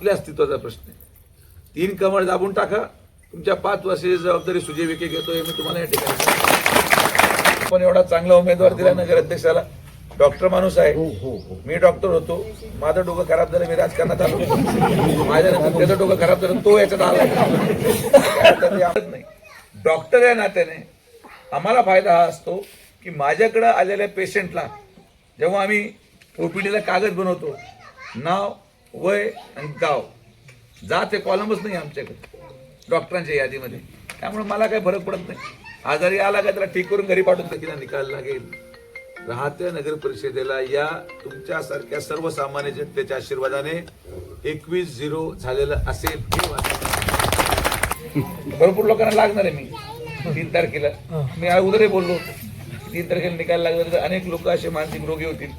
आपल्या अस्तित्वाचा प्रश्न आहे. तीन कमळ दाबून टाका. तुमच्या पाच वर्षाची जबाबदारी सुजय विखे घेतोय मी तुम्हाला या ठिकाणी. पण एवढा चांगला उमेदवार दिला नगर अध्यक्षाला. डॉक्टर माणूस आहे. मी डॉक्टर होतो. माझं डोकं खराब झालं मी राजकारणात आलो. माझ्यानंतर त्याचं डोकं खराब झालं तो याच्यात आला. नाही. डॉक्टर या नात्याने आम्हाला फायदा हा असतो की माझ्याकडे आलेल्या पेशंटला जेव्हा आम्ही ओपीडीला कागद बनवतो नाव वय आणि गाव. जात हे कॉलमच नाही आमच्याकडे. डॉक्टरांच्या यादीमध्ये. त्यामुळे मला काही फरक पडत नाही. आजारी आला का त्याला ठीक करून घरी पाठवून तिला निकाल लागेल. राहत्या नगर परिषदेला या तुमच्यासारख्या सर्वसामान्य जनतेच्या आशीर्वादाने एकवीस झिरो झालेलं असेल. भरपूर लोकांना लागणार आहे मी. तीन तारखेला. मी अगोदरही बोललो तीन तारखेला निकाल लागला तर अनेक लोक असे मानसिक रोगी होतील.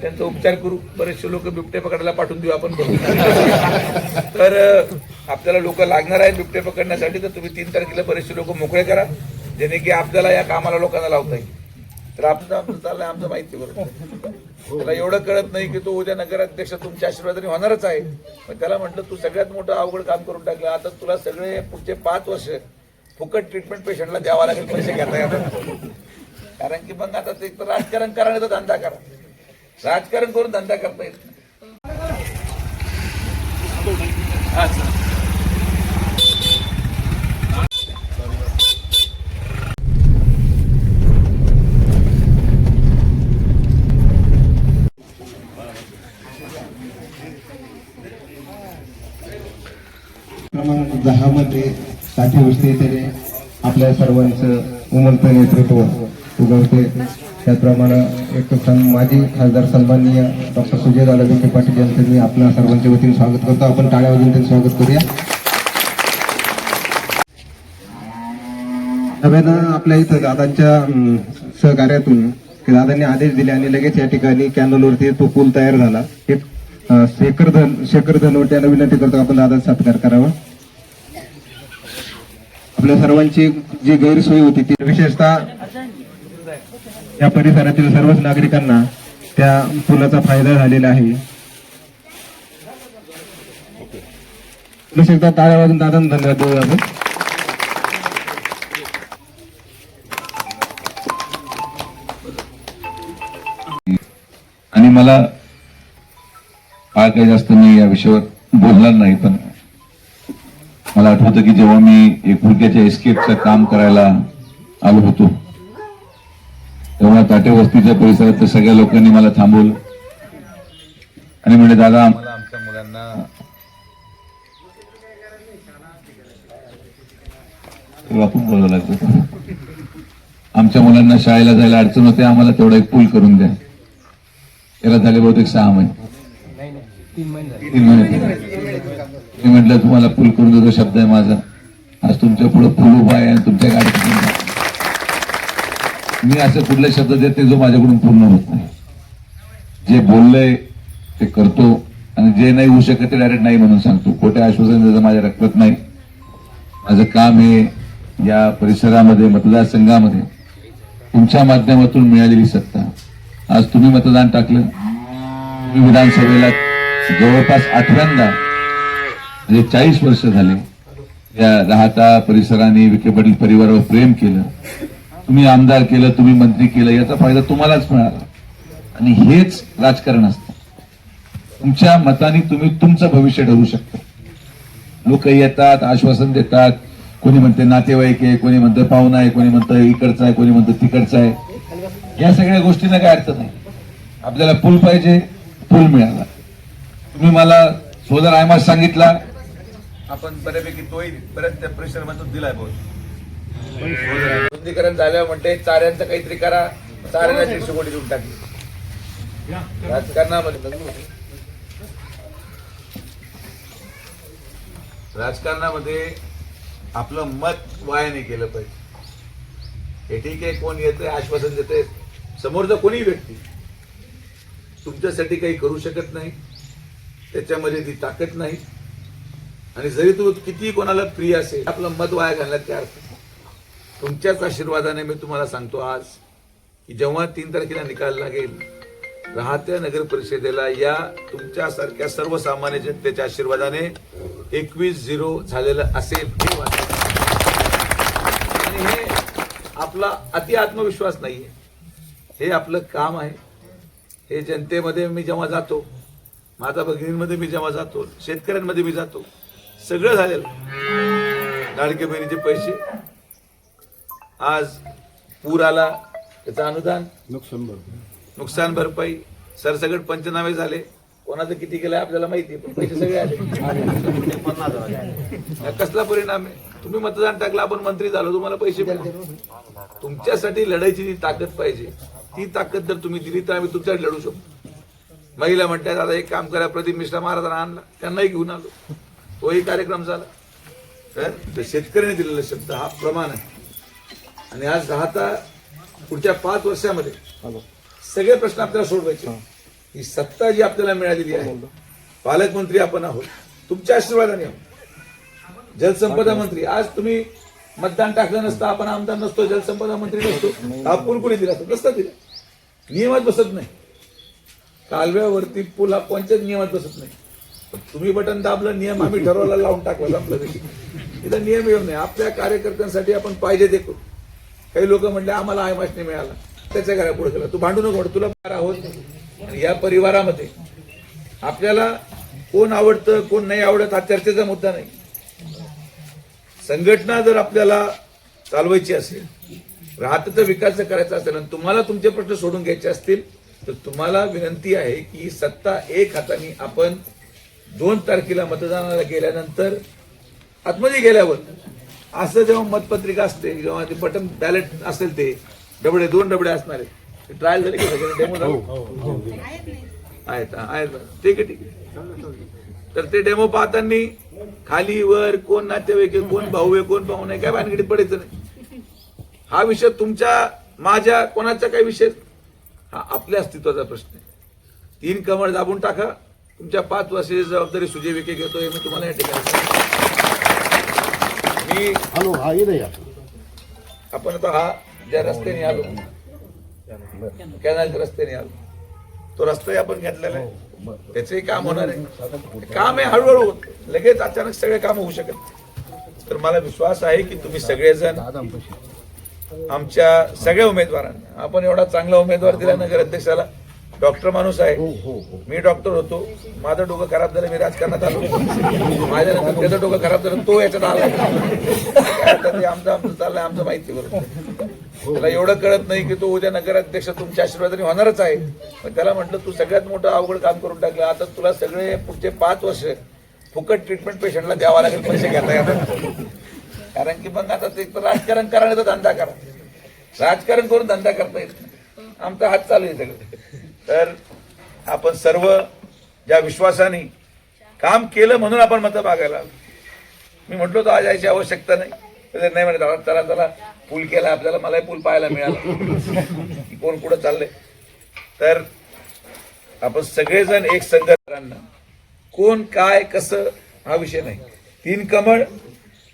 त्यांचा उपचार करू. बरेचसे लोक बिबटे पकडायला पाठवून देऊ आपण तर आपल्याला लोक लागणार आहेत बिबटे पकडण्यासाठी तर तुम्ही तीन तारखेला बरेचसे लोक मोकळे करा जेणे की आपल्याला या कामाला लोकांना लावता येईल. तर आपलं आपलं चाललंय आमचं माहिती आहे बरोबर. त्याला एवढं कळत नाही की तो उद्या नगराध्यक्ष तुमच्या आशीर्वादाने होणारच आहे. पण त्याला म्हटलं तू सगळ्यात मोठं अवघड काम करून टाकलं. आता तुला सगळे पुढचे पाच वर्ष फुकट ट्रीटमेंट पेशंटला द्यावा लागेल पैसे घेता येतात कारण की मग आता ते एक तर राजकारण करा धंदा करा. राजकारण करून धंदा करता येत नाही. क्रमांक दहा मध्ये साठी उष्णतेने आपल्या सर्वांचं उमलतं नेतृत्व उगवते. त्याचप्रमाणे एक सन माजी खासदार सन्माननीय डॉक्टर सुजय दादा विखे पाटील यांचं मी आपल्या सर्वांच्या वतीने स्वागत करतो. आपण टाळ्या वाजून त्यांचं स्वागत करूया. नव्यानं आपल्या इथं दादांच्या सहकार्यातून दादांनी आदेश दिले आणि लगेच या ठिकाणी कॅनलवरती तो पूल तयार झाला. एक शेखर धन शेखर धनवट यांना विनंती करतो आपण दादा सत्कार करावा. आपल्या सर्वांची जी गैरसोय होती ती विशेषतः या परिसरातील सर्वच नागरिकांना त्या पुलाचा फायदा झालेला आहे. पुन्हा एकदा टाळ्या वाजून दादांना धन्यवाद देऊ आपण. आणि मला फार काही जास्त मी या विषयावर बोलणार नाही पण मला आठवतं की जेव्हा मी एक मुलग्याच्या एस्केपचं काम करायला आलो होतो तेव्हा ताटे वस्तीच्या परिसरात सगळ्या लोकांनी मला थांबवलं. आणि म्हणजे दादा आम्हाला आमच्या मुलांना वापरून बोलावं लागतं. आमच्या मुलांना शाळेला जायला अडचण होते आम्हाला तेवढा एक पूल करून द्या. याला झाले बहुतेक सहा महिने. तीन महिने. मी म्हटलं तुम्हाला पूल करून देतो शब्द आहे माझा. आज तुमच्यापुढे पूल उभा आहे आणि तुमच्या गाडीत मी असं कुठले शब्द देत नाही जो माझ्याकडून पूर्ण होत नाही. जे बोललंय ते करतो आणि जे नाही होऊ शकत ते डायरेक्ट नाही म्हणून सांगतो. खोट्या आश्वासन त्याचं माझ्या रक्तात नाही. माझं काम हे या परिसरामध्ये मतदारसंघामध्ये तुमच्या माध्यमातून मिळालेली सत्ता. आज तुम्ही मतदान टाकलं. तुम्ही विधानसभेला जवळपास आठव्यांदा म्हणजे चाळीस वर्ष झाले. या राहता परिसराने विखे पाटील परिवारावर प्रेम केलं. तुम्ही आमदार केलं तुम्ही मंत्री केलं याचा फायदा तुम्हालाच मिळाला. आणि हेच राजकारण असतं. तुमच्या मताने तुम्ही तुमचं भविष्य ठरवू शकता. लोक येतात आश्वासन देतात. कोणी म्हणते नातेवाईक आहे कोणी म्हणतं पाहुणा आहे कोणी म्हणतं इकडचा आहे कोणी म्हणतं तिकडचा आहे. या सगळ्या गोष्टींना काय अर्थ नाही. आपल्याला पूल पाहिजे पूल मिळाला. तुम्ही मला सोदर आयमास सांगितला आपण बऱ्यापैकी तोही बऱ्याच त्या परिसरामधून दिलाय बहुत रुंदीकरण झाल्यावर म्हणते चाऱ्यांचं काहीतरी करा चाऱ्यांना दीडशे कोटी देऊन टाकली राजकारणामध्ये. राजकारणामध्ये आपलं मत वाया नाही केलं पाहिजे. हे ठीक आहे कोण येतंय आश्वासन देते समोरचा कोणी व्यक्ती तुमच्यासाठी काही करू शकत नाही त्याच्यामध्ये ती ताकद नाही. आणि जरी तू किती कोणाला प्रिय असेल आपलं मत वाया घालण्यात काय अर्थ. तुमच्याच आशीर्वादाने मी तुम्हाला सांगतो आज की जेव्हा तीन तारखेला निकाल लागेल राहत्या नगर परिषदेला या तुमच्यासारख्या सर्वसामान्य जनतेच्या आशीर्वादाने एकवीस झिरो झालेलं असेल आणि हे आपला अति आत्मविश्वास नाहीये. हे आपलं काम आहे. हे जनतेमध्ये मी जेव्हा जातो माझा भगिनींमध्ये मी जेव्हा जातो शेतकऱ्यांमध्ये मी जातो सगळं झालेलं. लाडके बहिणीचे पैसे आज पूर आला त्याचं अनुदान नुकसान भरपाई. सरसकट पंचनामे झाले. कोणाचं किती केलंय आपल्याला माहिती आहे, पण पैसे सगळे आले. कसला परिणाम आहे? तुम्ही मतदान टाकलं आपण मंत्री झालो तुम्हाला पैसे तुमच्यासाठी लढायची जी ताकद पाहिजे ती ताकद जर तुम्ही दिली तर आम्ही तुमच्यासाठी लढू शकतो महिला म्हणतात आता एक काम करा प्रदीप मिश्रा महाराजांना आणला त्यांनाही घेऊन आलो. तोही कार्यक्रम झाला. तर शेतकऱ्याने दिलेला शब्द हा प्रमाण आहे. आणि आज राहता पुढच्या पाच वर्षामध्ये सगळे प्रश्न आपल्याला सोडवायचे. ही. सत्ता जी आपल्याला मिळालेली आहे पालकमंत्री आपण आहोत तुमच्या आशीर्वादाने आहोत. जलसंपदा मंत्री आज तुम्ही मतदान टाकलं नसतं आपण आमदार नसतो जलसंपदा मंत्री नसतो. हा पूल कोणी दिला असता नसता दिला. नियमात बसत नाही. कालव्यावरती पूल हा कोणत्याच नियमात बसत नाही. तुम्ही बटन दाबलं नियम आम्ही ठरवला लावून टाकला संपला विषय. इथं नियम येऊ नये. आपल्या कार्यकर्त्यांसाठी आपण पाहिजे ते करू. काही लोक म्हणले आम्हाला आय नाही मिळाला. त्याच्या घरा पुढे केला तू भांडू नको तुला फार आहोत या परिवारामध्ये आपल्याला कोण आवडतं कोण नाही आवडत हा चर्चेचा मुद्दा नाही. संघटना जर आपल्याला चालवायची असेल राहताचा विकास जर करायचा असेल आणि तुम्हाला तुमचे प्रश्न सोडून घ्यायचे असतील तर तुम्हाला विनंती आहे की सत्ता एक हाताने आपण दोन तारखेला मतदानाला गेल्यानंतर आतमध्ये गेल्यावर असं जेव्हा मतपत्रिका असते जेव्हा ते बटन बॅलेट असेल ते डबडे दोन डबडे असणारे ट्रायल झाले की सगळे डेमो झाले? आहेत हा, आहेत. ठीक आहे ठीक आहे. तर ते डेमो पाहताना खाली वर कोण नातेवाईक आहे, कोण भाऊ आहे कोण भाऊ नाही काय भानगडीत पडायचं नाही. हा विषय तुमच्या माझ्या कोणाचा काही विषय? हा आपल्या अस्तित्वाचा प्रश्न आहे. तीन कमळ दाबून टाका. तुमच्या पाच वर्षाची जबाबदारी सुजय विखे घेतोय मी तुम्हाला या ठिकाणी. मी हॅलो हा इथे या आपण आता हा ज्या रस्त्याने आलो कॅनलच्या रस्त्याने आलो तो रस्ताही आपण घेतलेला आहे त्याचंही काम होणार आहे काम आहे हळूहळू होत. लगेच अचानक सगळे काम होऊ शकत. तर मला विश्वास आहे की तुम्ही सगळेजण आमच्या सगळ्या उमेदवारांना आपण एवढा चांगला उमेदवार दिला नगर अध्यक्षाला डॉक्टर माणूस आहे. मी डॉक्टर होतो. माझं डोकं खराब झालं मी राजकारणात आलो. माझ्यानंतर त्याचं डोकं खराब झालं तो याच्यात आला. आमचं आमचं चाललंय आमचं माहिती बरोबर. त्याला एवढं कळत नाही की तो उद्या नगराध्यक्ष तुमच्या आशीर्वादाने होणारच आहे. पण त्याला म्हटलं तू सगळ्यात मोठं अवघड काम करून टाकलं. आता तुला सगळे पुढचे पाच वर्ष फुकट ट्रीटमेंट पेशंटला द्यावा लागेल पैसे घेता येतात कारण की मग आता ते तर राजकारण करण्याचा धंदा करा. राजकारण करून धंदा करता येत आमचा हात चालू आहे सगळं. तर आपण सर्व ज्या विश्वासाने काम केलं म्हणून आपण मतं मागायला मी म्हटलो तर आज यायची आवश्यकता नाही. तर नाही म्हणे "दादा, चला चला पूल केला आपल्याला मलाही पूल पाहायला मिळाला. की कोण कुठं चाललंय? तर आपण सगळेजण एक संघटना कोण काय कसं हा विषय नाही. तीन कमळ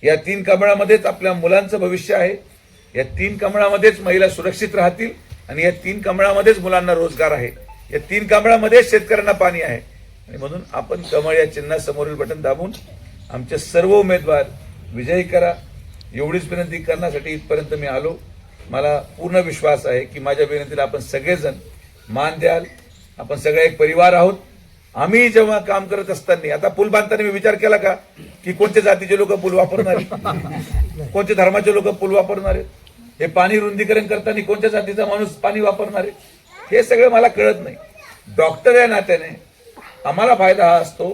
या तीन कमळामध्येच आपल्या मुलांचं भविष्य आहे. या तीन कमळामध्येच महिला सुरक्षित राहतील आणि या तीन कमळामध्येच मुलांना रोजगार आहे. या तीन कांबळामध्ये शेतकऱ्यांना पाणी आहे. आणि म्हणून आपण कमळ या चिन्हासमोरील बटन दाबून आमचे सर्व उमेदवार विजयी करा. एवढीच विनंती करण्यासाठी इथपर्यंत मी आलो. मला पूर्ण विश्वास आहे की माझ्या विनंतीला आपण सगळेजण मान द्याल. आपण सगळे एक परिवार आहोत. आम्ही जेव्हा काम करत असताना आता पूल बांधताना मी विचार केला का की कोणत्या जातीचे लोक पूल वापरणार? आहेत? कोणत्या धर्माचे लोक पूल वापरणार? आहेत हे पाणी रुंदीकरण करताना कोणत्या जातीचा माणूस पाणी वापरणार? आहे हे सगळं मला कळत नाही. डॉक्टर या नात्याने आम्हाला फायदा हा असतो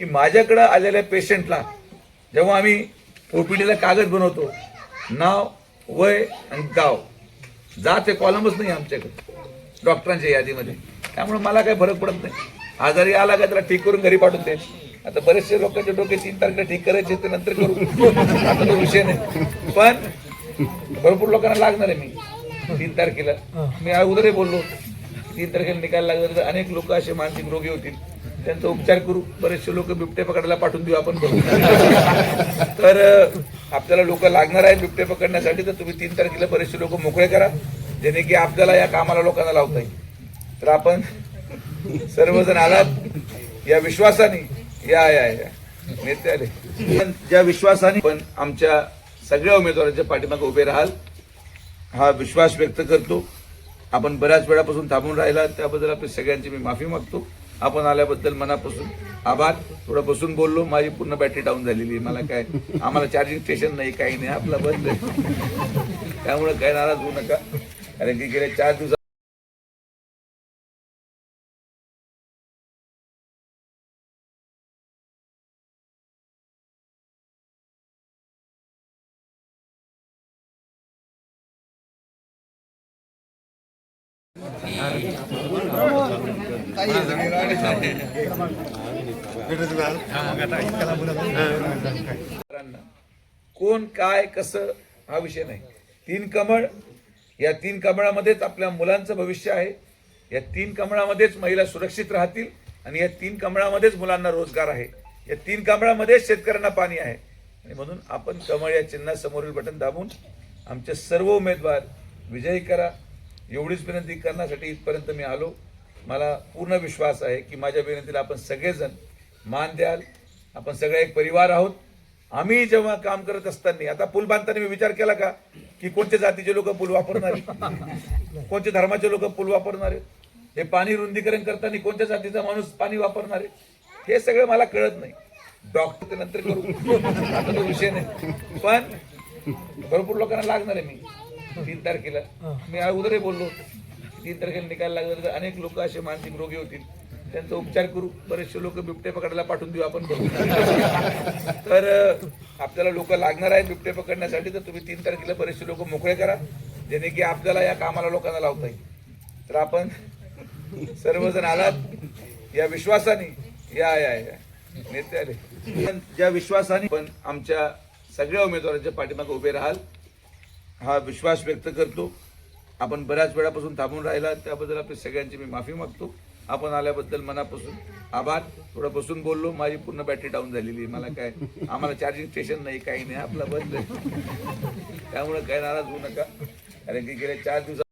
की माझ्याकडं आलेल्या पेशंटला जेव्हा आम्ही ओपीडीला कागद बनवतो नाव वय आणि गाव जात हे कॉलमच नाही आमच्याकडे डॉक्टरांच्या यादीमध्ये. त्यामुळे मला काही फरक पडत नाही. आजारी आला का त्याला ठीक करून घरी पाठवून दे. आता बरेचसे लोकांचे डोके तीन तारखेला ठीक करायचे ते नंतर करू. आता तो विषय नाही. पण भरपूर लोकांना लागणार आहे मी. तीन तारखेला. मी उदरही बोललो. तीन तारखेला निकाल लागला तर अनेक लोक असे मानसिक रोगी होतील. त्यांचा उपचार करू बरेचसे लोक बिबटे पकडायला पाठवून देऊ आपण करू. तर आपल्याला लोक लागणार आहेत बिबटे पकडण्यासाठी तर तुम्ही तीन तारखेला बरेचसे लोक मोकळे करा जेणे की आपल्याला या कामाला लोकांना लावता येईल. तर आपण सर्वजण आलात या विश्वासाने या या या नेते आले पण ज्या विश्वासाने पण आमच्या सगळ्या उमेदवारांच्या पाठीमागे उभे राहाल हा विश्वास व्यक्त करतो. आपण बऱ्याच वेळापासून थांबून राहिला त्याबद्दल आपल्या सगळ्यांची मी माफी मागतो. आपण आल्याबद्दल मनापासून आभार. थोडं बसून बोललो माझी पूर्ण बॅटरी डाऊन झालेली आहे. मला काय आम्हाला चार्जिंग स्टेशन नाही काही नाही आपला बंद त्यामुळे काय नाराज होऊ नका. कारण की गेल्या चार दिवसात कोण काय कसं हा विषय नाही. तीन कमळ या तीन कमळामध्येच आपल्या मुलांचं भविष्य आहे. या तीन कमळामध्येच महिला सुरक्षित राहतील आणि या तीन कमळामध्येच मुलांना रोजगार आहे. या तीन कमळामध्येच शेतकऱ्यांना पाणी आहे. आणि म्हणून आपण कमळ या चिन्हासमोरील बटन दाबून आमचे सर्व उमेदवार विजयी करा. एवढीच विनंती करण्यासाठी इथपर्यंत मी आलो. मला पूर्ण विश्वास आहे की माझ्या विनंतीला आपण सगळेजण मान द्याल. आपण सगळे एक परिवार आहोत. आम्ही जेव्हा काम करत असताना आता पूल बांधताना मी विचार केला का की कोणत्या जातीचे लोक पूल वापरणार? कोणत्या धर्माचे लोक पूल वापरणार? हे पाणी रुंदीकरण करताना कोणत्या जातीचा माणूस पाणी वापरणार? आहे हे सगळं मला कळत नाही. डॉक्टर नंतर करू. आता तो विषय नाही. पण भरपूर लोकांना लागणार आहे मी. तीन तारखेला. मी अगोदरही बोललो होतो. तीन तारखेला निकाल लागला तर अनेक लोक असे मानसिक रोगी होतील. त्यांचा उपचार करू. बरेचसे लोक बिबटे पकडायला पाठवून देऊ आपण बघू तर आपल्याला लोक लागणार आहेत बिबटे पकडण्यासाठी तर तुम्ही तीन तारखेला बरेचसे लोक मोकळे करा. जेणे की आपल्याला या कामाला लोकांना लावता येईल. तर आपण सर्वजण आलात. या विश्वासाने या या या. नेते आले. ज्या विश्वासाने पण आमच्या सगळ्या उमेदवारांच्या पाठीमागे उभे राहाल हा विश्वास व्यक्त करतो. आपण बऱ्याच वेळापासून थांबून राहिला त्याबद्दल आपल्या सगळ्यांची मी माफी मागतो. आपण आल्याबद्दल मनापासून आभार. थोडं बसून बोललो माझी पूर्ण बॅटरी डाऊन झालेली आहे. मला काय आम्हाला चार्जिंग स्टेशन नाही काही नाही. आपला बंद त्यामुळे काय नाराज होऊ नका. कारण की गेल्या चार दिवसात